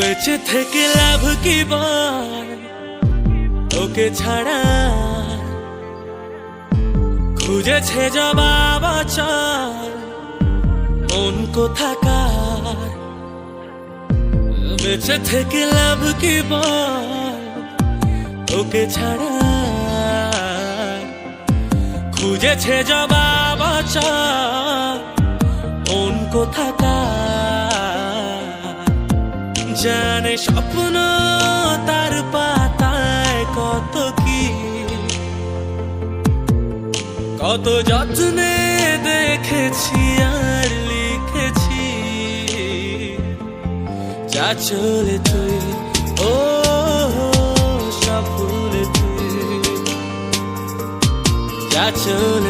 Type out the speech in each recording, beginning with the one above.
বেঁচে থেকে লাভ কি বল ওকে ছাড়া খুঁজেছে জবাব চল মন কোথাকার? বেঁচে থেকে লাভ কি বল ওকে ছাড়া খুঁজেছে জবাব চল মন কোথাকার? জানে স্বপ্ন তার পাতায় কত কি? কত যত্নে দেখেছি আর লিখেছি। যা চলে তুই, ও সব ভুলে তুই। যা চলে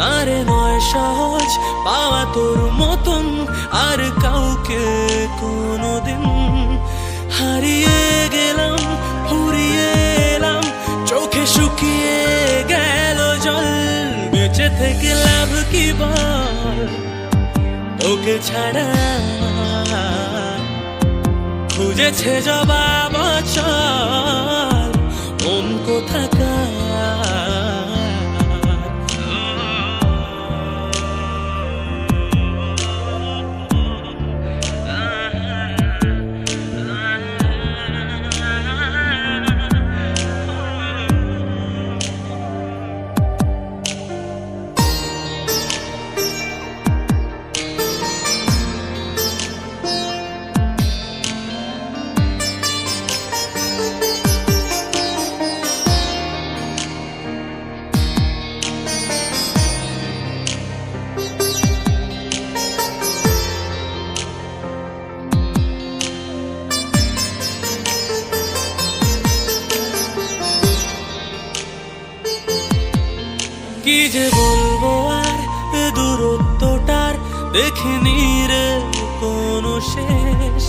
নারে নয় সহজ, পাওয়া তোর মতন, আর কাউকে কোনোদিন হারিয়ে গেলাম, ফুরিয়ে এলাম, চোখে শুকিয়ে গেল জল, বেঁচে থেকে লাভ কি বল? তোকে ছাড়া খুঁজেছে জবাব চল যে বলব আর এ দূরত্বটার দেখিনি রে কোনো শেষ।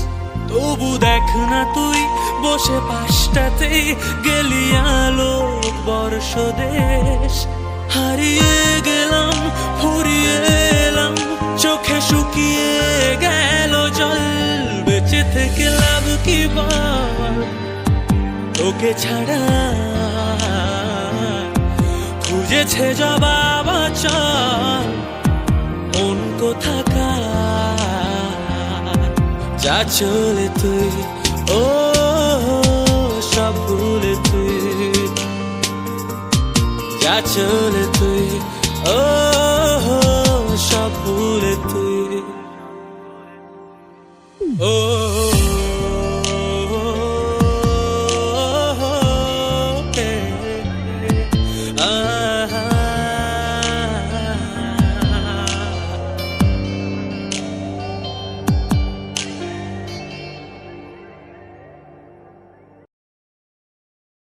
তবু দেখ না তুই, বসে পাশটাতে গেলি আলো বর্ষ দেশ হারিয়ে গেলাম, ফুরিয়ে এলাম, চোখে শুকিয়ে গেল জল। বেঁচে থেকে লাভ কি বল তোকে ছাড়া জবাব চল মন কোথাকার যা চলে তুই, ও সব ভুলে তুই। যা চলে তুই, ও সব ভুলে তুই। ও